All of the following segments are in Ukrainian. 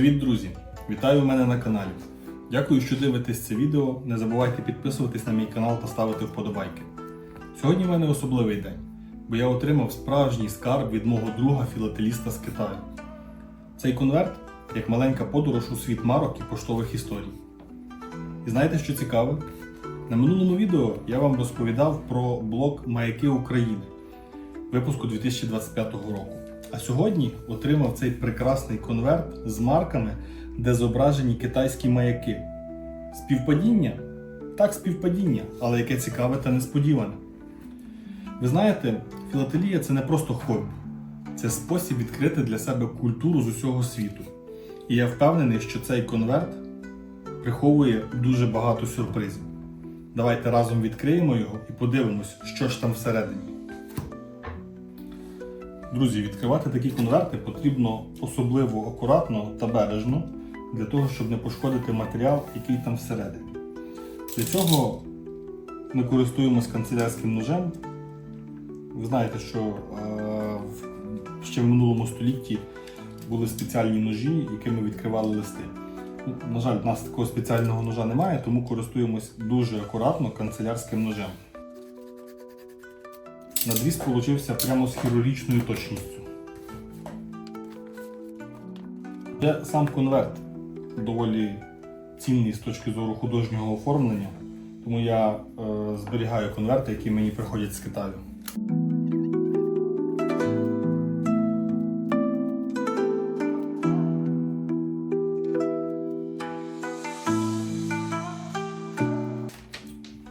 Привіт, друзі! Вітаю мене на каналі. Дякую, що дивитесь це відео. Не забувайте підписуватись на мій канал та ставити вподобайки. Сьогодні в мене особливий день, бо я отримав справжній скарб від мого друга філателіста з Китаю. Цей конверт як маленька подорож у світ марок і поштових історій. І знаєте, що цікаве? На минулому відео я вам розповідав про блог Маяки України випуску 2025 року. А сьогодні отримав цей прекрасний конверт з марками, де зображені китайські маяки. Співпадіння? Так, співпадіння, але яке цікаве та несподіване. Ви знаєте, філателія це не просто хобі, це спосіб відкрити для себе культуру з усього світу. І я впевнений, що цей конверт приховує дуже багато сюрпризів. Давайте разом відкриємо його і подивимось, що ж там всередині. Друзі, відкривати такі конверти потрібно особливо акуратно та бережно для того, щоб не пошкодити матеріал, який там всередині. Для цього ми користуємось канцелярським ножем. Ви знаєте, що е, ще в минулому столітті були спеціальні ножі, якими відкривали листи. На жаль, в нас такого спеціального ножа немає, тому користуємось дуже акуратно канцелярським ножем. Надріз получився прямо з хірургічною точністю. Це сам конверт доволі цінний з точки зору художнього оформлення, тому я е, зберігаю конверти, які мені приходять з Китаю.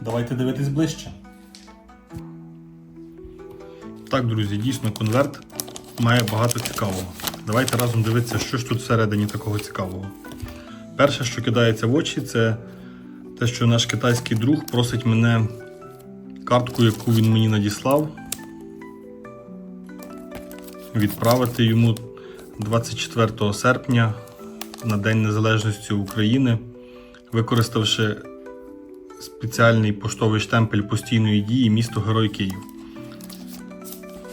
Давайте дивитись ближче. Так, друзі, дійсно конверт має багато цікавого. Давайте разом дивитися, що ж тут всередині такого цікавого. Перше, що кидається в очі, це те, що наш китайський друг просить мене картку, яку він мені надіслав, відправити йому 24 серпня на День Незалежності України, використавши спеціальний поштовий штемпель постійної дії місто Герой Київ.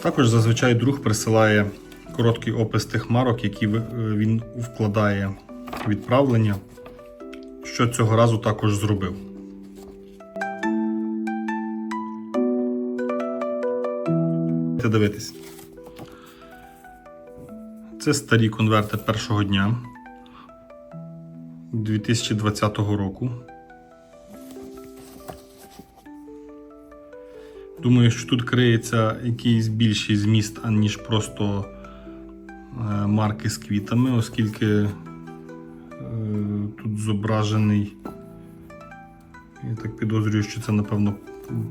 Також зазвичай друг присилає короткий опис тих марок, які е, він вкладає в відправлення, що цього разу також зробив. Дивитись. Це старі конверти першого дня 2020 року. Думаю, що тут криється якийсь більший зміст, аніж просто е, марки з квітами, оскільки е, тут зображений, я так підозрюю, що це, напевно,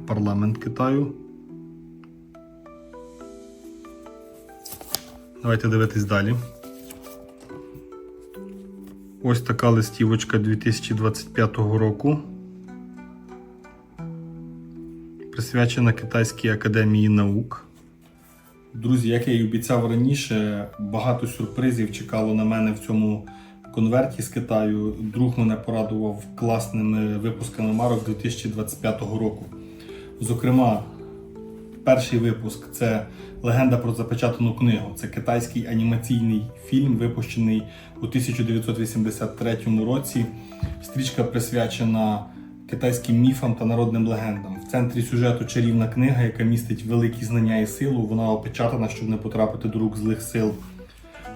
парламент Китаю. Давайте дивитись далі. Ось така листівочка 2025 року. Присвячена Китайській академії наук. Друзі, як я і обіцяв раніше, багато сюрпризів чекало на мене в цьому конверті з Китаю. Друг мене порадував класними випусками марок 2025 року. Зокрема, перший випуск це легенда про запечатану книгу. Це китайський анімаційний фільм, випущений у 1983 році. Стрічка присвячена китайським міфам та народним легендам. В центрі сюжету чарівна книга, яка містить великі знання і силу. Вона опечатана, щоб не потрапити до рук злих сил.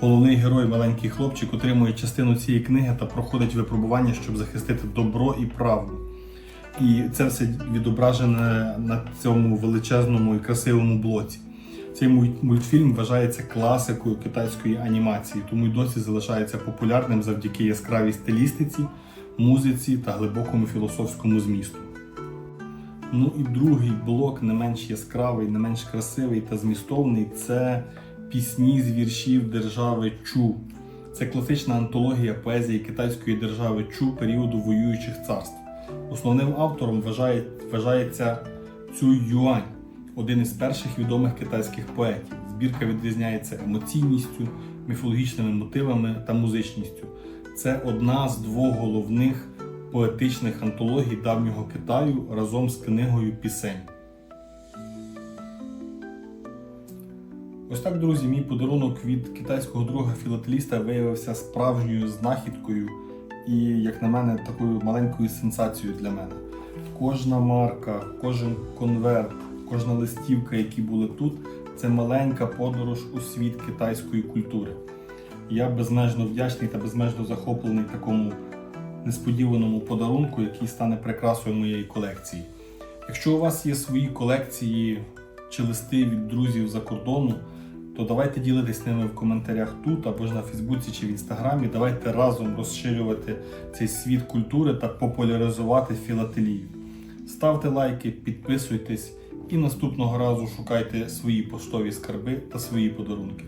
Головний герой, маленький хлопчик, отримує частину цієї книги та проходить випробування, щоб захистити добро і правду. І це все відображене на цьому величезному і красивому блоці. Цей мультфільм вважається класикою китайської анімації, тому й досі залишається популярним завдяки яскравій стилістиці, музиці та глибокому філософському змісту. Ну і другий блок, не менш яскравий, не менш красивий та змістовний, це пісні з віршів держави Чу. Це класична антологія поезії китайської держави Чу періоду воюючих царств. Основним автором вважає, вважається Цю Юань, один із перших відомих китайських поетів. Збірка відрізняється емоційністю, міфологічними мотивами та музичністю. Це одна з двох головних поетичних антологій давнього Китаю разом з книгою пісень. Ось так, друзі, мій подарунок від китайського друга філателіста виявився справжньою знахідкою і, як на мене, такою маленькою сенсацією для мене. Кожна марка, кожен конверт, кожна листівка, які були тут, це маленька подорож у світ китайської культури. Я безмежно вдячний та безмежно захоплений такому несподіваному подарунку, який стане прикрасою моєї колекції. Якщо у вас є свої колекції чи листи від друзів за кордону, то давайте ділитись ними в коментарях тут або ж на Фейсбуці чи в Інстаграмі. Давайте разом розширювати цей світ культури та популяризувати філателію. Ставте лайки, підписуйтесь і наступного разу шукайте свої поштові скарби та свої подарунки.